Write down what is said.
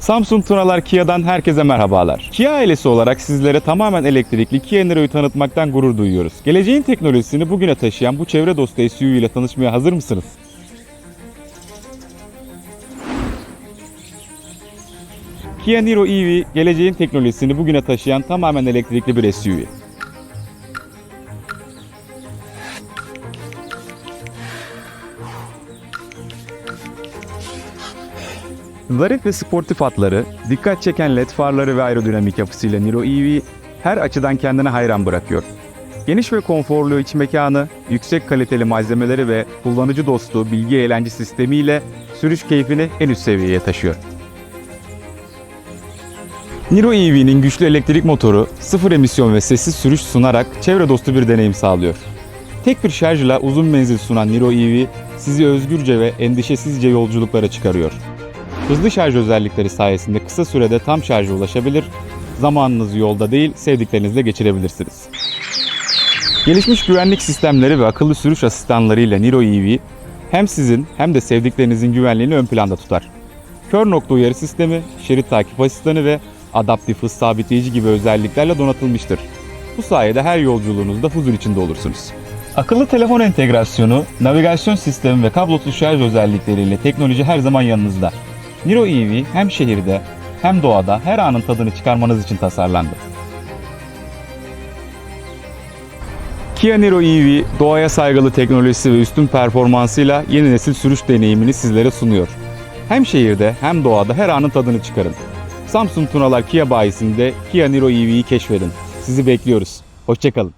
Samsung Tunalar Kia'dan herkese merhabalar. Kia ailesi olarak sizlere tamamen elektrikli Kia Niro'yu tanıtmaktan gurur duyuyoruz. Geleceğin teknolojisini bugüne taşıyan bu çevre dostu SUV ile tanışmaya hazır mısınız? Kia Niro EV, geleceğin teknolojisini bugüne taşıyan tamamen elektrikli bir SUV. Zarif ve sportif hatları, dikkat çeken led farları ve aerodinamik yapısıyla Niro EV her açıdan kendine hayran bırakıyor. Geniş ve konforlu iç mekanı, yüksek kaliteli malzemeleri ve kullanıcı dostu bilgi eğlence sistemiyle sürüş keyfini en üst seviyeye taşıyor. Niro EV'nin güçlü elektrik motoru, sıfır emisyon ve sessiz sürüş sunarak çevre dostu bir deneyim sağlıyor. Tek bir şarjla uzun menzil sunan Niro EV sizi özgürce ve endişesizce yolculuklara çıkarıyor. Hızlı şarj özellikleri sayesinde kısa sürede tam şarja ulaşabilir, zamanınızı yolda değil sevdiklerinizle geçirebilirsiniz. Gelişmiş güvenlik sistemleri ve akıllı sürüş asistanlarıyla Niro EV hem sizin hem de sevdiklerinizin güvenliğini ön planda tutar. Kör nokta uyarı sistemi, şerit takip asistanı ve adaptif hız sabitleyici gibi özelliklerle donatılmıştır. Bu sayede her yolculuğunuzda huzur içinde olursunuz. Akıllı telefon entegrasyonu, navigasyon sistemi ve kablosuz şarj özellikleriyle teknoloji her zaman yanınızda. Niro EV hem şehirde hem doğada her anın tadını çıkarmanız için tasarlandı. Kia Niro EV, doğaya saygılı teknolojisi ve üstün performansıyla yeni nesil sürüş deneyimini sizlere sunuyor. Hem şehirde hem doğada her anın tadını çıkarın. Samsung Tunalar Kia bayisinde Kia Niro EV'yi keşfedin. Sizi bekliyoruz. Hoşçakalın.